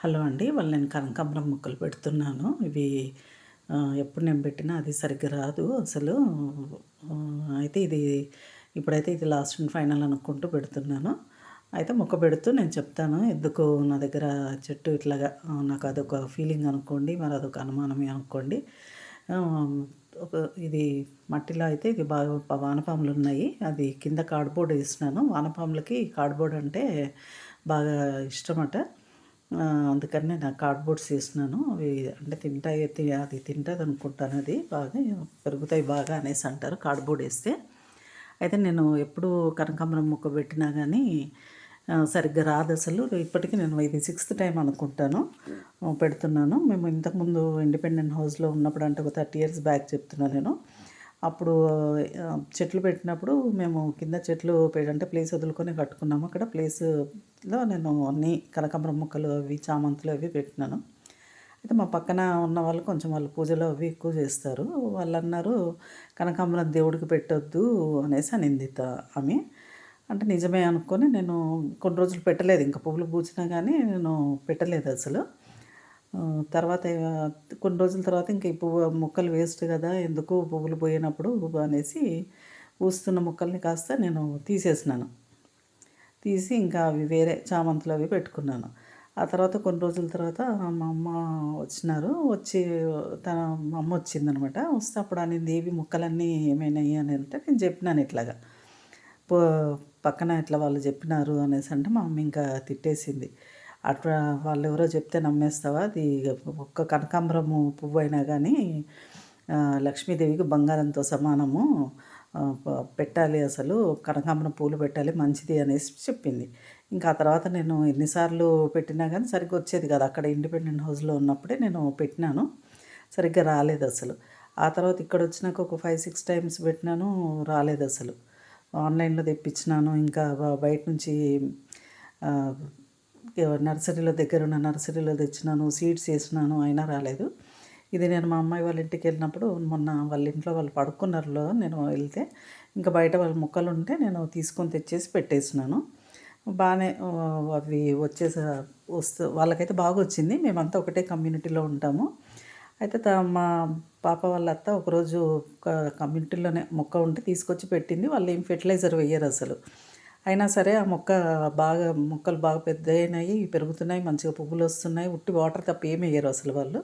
Hello అండి వాళ్ళు నేను కనకాంబరం మొక్కలు పెడుతున్నాను. ఇవి ఎప్పుడు నేను పెట్టినా అది సరిగ్గా రాదు అసలు. అయితే ఇది ఇప్పుడైతే ఇది లాస్ట్ అండ్ ఫైనల్ అనుకుంటూ పెడుతున్నాను. అయితే మొక్క పెడుతూ నేను చెప్తాను ఎందుకు నా దగ్గర చెట్టు ఇట్లాగా నాకు అదొక ఫీలింగ్ అనుకోండి మరి అదొక అనుమానమే అనుకోండి. ఒక ఇది మట్టిలో అయితే ఇది బాగా వానపాములు ఉన్నాయి అది కింద కార్డ్బోర్డ్ వేసినాను. వానపాములకి కార్డ్బోర్డ్ అంటే బాగా ఇష్టమట. అందుకని నేను కార్డ్బోర్డ్స్ వేసినాను. అవి అంటే తింటాయి అది తింటుంది అనుకుంటాను అది బాగా పెరుగుతాయి బాగా అనేసి అంటారు కార్డ్బోర్డ్ వేస్తే. అయితే నేను ఎప్పుడు కనకాంబరం మొక్క పెట్టినా కానీ సరిగ్గా రాదు అసలు. ఇప్పటికీ నేను ఇది సిక్స్త్ టైం అనుకుంటాను పెడుతున్నాను. మేము ఇంతకుముందు ఇండిపెండెంట్ హౌస్లో ఉన్నప్పుడు అంటే ఒక థర్టీ ఇయర్స్ బ్యాక్ చెప్తున్నాను నేను. అప్పుడు చెట్లు పెట్టినప్పుడు మేము కింద చెట్లు అంటే ప్లేస్ వదులుకొని కట్టుకున్నాము. అక్కడ ప్లేస్లో నేను అన్ని కనకాంబరం మొక్కలు అవి చామంతులు అవి పెట్టినాను. అయితే మా పక్కన ఉన్న వాళ్ళు కొంచెం వాళ్ళు పూజలు అవి ఎక్కువ చేస్తారు. వాళ్ళు అన్నారు కనకాంబరం దేవుడికి పెట్టొద్దు అనేసి అనింది ఆమె. అంటే నిజమే అనుకొని నేను కొన్ని రోజులు పెట్టలేదు. ఇంకా పువ్వులు పూచినా కానీ నేను పెట్టలేదు అసలు. తర్వాత కొన్ని రోజుల తర్వాత ఇంకా పువ్వు మొక్కలు వేస్ట్ కదా ఎందుకు పువ్వులు పోయినప్పుడు అనేసి పూస్తున్న మొక్కల్ని కాస్త నేను తీసేసినాను. తీసి ఇంకా అవి వేరే చామంతులు అవి పెట్టుకున్నాను. ఆ తర్వాత కొన్ని రోజుల తర్వాత మా అమ్మ వచ్చినారు. వచ్చి తన మా అమ్మ వచ్చిందనమాట. వస్తే అప్పుడు అనింది ఏవి మొక్కలన్నీ ఏమైనాయి? అని అంటే నేను చెప్పినాను ఇట్లాగా. పో పక్కన ఇట్లా వాళ్ళు చెప్పినారు? అనేసి అంటే మా అమ్మ ఇంకా తిట్టేసింది. అట్లా వాళ్ళు ఎవరో చెప్తే నమ్మేస్తావా? అది ఒక్క కనకాంబరము పువ్వు అయినా కానీ లక్ష్మీదేవికి బంగారంతో సమానము పెట్టాలి అసలు కనకాంబరం పూలు పెట్టాలి మంచిది అనేసి చెప్పింది. ఇంకా ఆ తర్వాత నేను ఎన్నిసార్లు పెట్టినా కానీ సరిగ్గా వచ్చేది కాదు. అక్కడ ఇండిపెండెంట్ హౌస్లో ఉన్నప్పుడే నేను పెట్టినాను. సరిగ్గా రాలేదు అసలు. ఆ తర్వాత ఇక్కడ వచ్చినాక ఒక ఫైవ్ సిక్స్ టైమ్స్ పెట్టినాను రాలేదు అసలు. ఆన్లైన్లో తెప్పించినాను. ఇంకా బయట నుంచి నర్సరీలో దగ్గర ఉన్న నర్సరీలో తెచ్చినాను సీడ్స్ వేసినాను అయినా రాలేదు. ఇది నేను మా అమ్మాయి వాళ్ళ ఇంటికి వెళ్ళినప్పుడు మొన్న వాళ్ళ ఇంట్లో వాళ్ళు పడుకున్నారులో నేను వెళ్తే ఇంకా బయట వాళ్ళ మొక్కలు ఉంటే నేను తీసుకొని తెచ్చేసి పెట్టేసినాను. బాగానే అవి వచ్చేసి వస్తూ వాళ్ళకైతే బాగా వచ్చింది. మేమంతా ఒకటే కమ్యూనిటీలో ఉంటాము. అయితే త మా పాప వాళ్ళ అత్త ఒకరోజు ఒక కమ్యూనిటీలోనే మొక్క ఉంటే తీసుకొచ్చి పెట్టింది. వాళ్ళు ఏం ఫెర్టిలైజర్ వేయరు అసలు. అయినా సరే ఆ మొక్క బాగా మొక్కలు బాగా పెద్ద అయినాయి పెరుగుతున్నాయి మంచిగా పువ్వులు వస్తున్నాయి ఉట్టి వాటర్ తప్ప ఏమి వేయరు అసలు వాళ్ళు.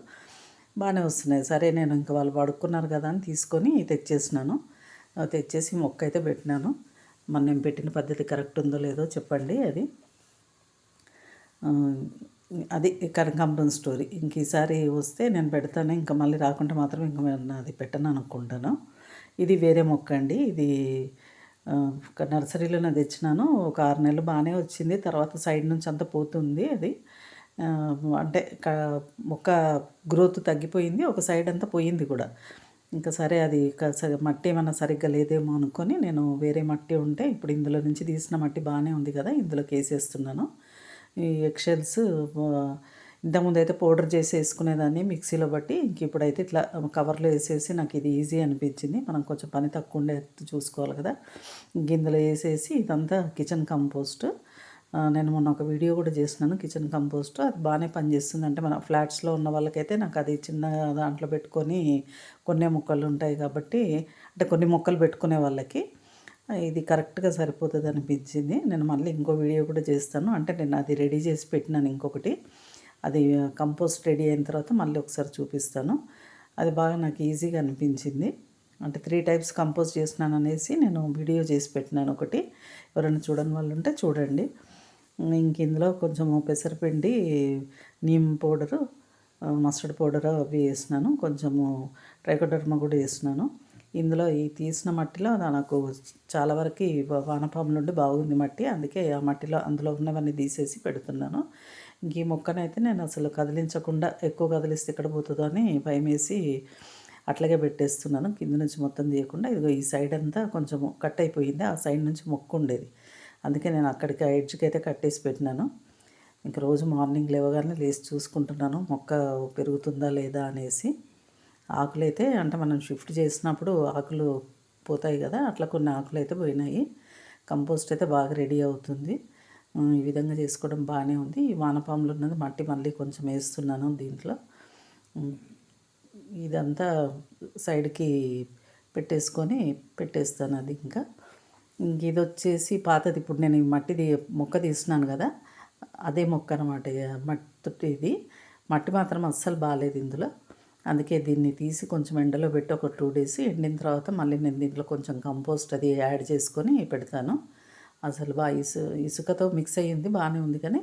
బాగానే వస్తున్నాయి. సరే నేను ఇంకా వాళ్ళు పడుకున్నారు కదా అని తీసుకొని తెచ్చేసినాను. తెచ్చేసి మొక్క అయితే పెట్టినాను. మన నేను పెట్టిన పద్ధతి కరెక్ట్ ఉందో లేదో చెప్పండి అది. అది కనకాంబరం స్టోరీ. ఇంక ఈసారి వస్తే నేను పెడతాను. ఇంకా మళ్ళీ రాకుంటే మాత్రం ఇంకా నేను అది పెట్టను అనుకుంటాను. ఇది వేరే మొక్క అండి. ఇది నర్సరీలోనే తెచ్చినాను. ఒక ఆరు నెలలు బాగానే వచ్చింది. తర్వాత సైడ్ నుంచి అంతా పోతుంది అది. అంటే క- మొక్క గ్రోత్ తగ్గిపోయింది. ఒక సైడ్ అంతా పోయింది కూడా. ఇంకా సరే అది మట్టి ఏమైనా సరిగ్గా లేదేమో అనుకొని నేను వేరే మట్టి ఉంటే ఇప్పుడు ఇందులో నుంచి తీసిన మట్టి బాగానే ఉంది కదా ఇందులోకి వేసేస్తున్నాను. ఈ ఎక్షెల్స్ ఇంతకుముందు అయితే పౌడర్ చేసి వేసుకునేదాన్ని మిక్సీలో బట్టి. ఇంక ఇప్పుడైతే ఇట్లా కవర్లో వేసేసి నాకు ఇది ఈజీ అనిపించింది. మనం కొంచెం పని తక్కువ ఉండే చూసుకోవాలి కదా. గిందెలో వేసేసి ఇదంతా కిచెన్ కంపోస్ట్. నేను మొన్న ఒక వీడియో కూడా చేసినాను కిచెన్ కంపోస్ట్. అది బాగానే పనిచేస్తుంది. అంటే మన ఫ్లాట్స్లో ఉన్న వాళ్ళకైతే నాకు అది చిన్న దాంట్లో పెట్టుకొని కొన్ని మొక్కలు ఉంటాయి కాబట్టి అంటే కొన్ని మొక్కలు పెట్టుకునే వాళ్ళకి ఇది కరెక్ట్గా సరిపోతుంది అనిపించింది. నేను మళ్ళీ ఇంకో వీడియో కూడా చేస్తాను. అంటే నేను అది రెడీ చేసి పెట్టినాను ఇంకొకటి. అది కంపోస్ట్ రెడీ అయిన తర్వాత మళ్ళీ ఒకసారి చూపిస్తాను. అది బాగా నాకు ఈజీగా అనిపించింది. అంటే త్రీ టైప్స్ కంపోజ్ చేసినాను అనేసి నేను వీడియో చేసి పెట్టినాను ఒకటి. ఎవరైనా చూడని వాళ్ళు ఉంటే చూడండి. ఇంక ఇందులో కొంచెం పెసరపిండి నీమ్ పౌడరు మస్టర్డ్ పౌడర్ అవి వేసినాను కొంచెము ట్రైకోడర్మా కూడా వేసినాను ఇందులో ఈ తీసిన మట్టిలో నాకు చాలా వరకు వానపాములు ఉండి బాగుంది మట్టి. అందుకే ఆ మట్టిలో అందులో ఉన్నవన్నీ తీసేసి పెడుతున్నాను. ఇంక ఈ మొక్కనైతే నేను అసలు కదిలించకుండా ఎక్కువ కదిలిస్తే ఎక్కడ పోతుందో అని భయం వేసి అట్లాగే పెట్టేస్తున్నాను. కింద నుంచి మొత్తం తీయకుండా ఇదిగో ఈ సైడ్ అంతా కొంచెం కట్ అయిపోయింది. ఆ సైడ్ నుంచి మొక్క ఉండేది. అందుకే నేను అక్కడికి ఆ ఎడ్జ్కి అయితే కట్టేసి పెట్టినాను. ఇంక రోజు మార్నింగ్ లేవగానే లేచి చూసుకుంటున్నాను. మొక్క పెరుగుతుందా లేదా అనేసి. ఆకులు అయితే అంటే మనం షిఫ్ట్ చేసినప్పుడు ఆకులు పోతాయి కదా అట్లా కొన్ని ఆకులు అయితే పోయినాయి. కంపోస్ట్ అయితే బాగా రెడీ అవుతుంది. ఈ విధంగా చేసుకోవడం బాగానే ఉంది. ఈ వానపాములు ఉన్నది మట్టి మళ్ళీ కొంచెం వేస్తున్నాను దీంట్లో. ఇదంతా సైడ్కి పెట్టేసుకొని పెట్టేస్తాను అది ఇంకా. ఇంక ఇది వచ్చేసి పాతది. ఇప్పుడు నేను ఈ మట్టిది మొక్క తీసినాను కదా అదే మొక్క అనమాట మట్టి ఇది. మట్టి మాత్రం అస్సలు బాగాలేదు ఇందులో. అందుకే దీన్ని తీసి కొంచెం ఎండలో పెట్టి ఒక టూ డేస్ ఎండిన తర్వాత మళ్ళీ నేను దీంట్లో కొంచెం కంపోస్ట్ అది యాడ్ చేసుకొని పెడతాను. అసలు బాగా ఇసు ఇసుకతో మిక్స్ అయ్యింది బాగానే ఉంది కానీ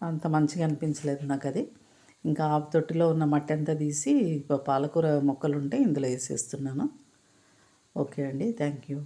అంత మంచిగా అనిపించలేదు నాకు అది ఇంకా ఆ తొట్టిలో ఉన్న మట్టి అంతా తీసి పాలకూర మొక్కలు ఉంటే ఇందులో వేసేస్తున్నాను. ఓకే అండి థ్యాంక్ యూ.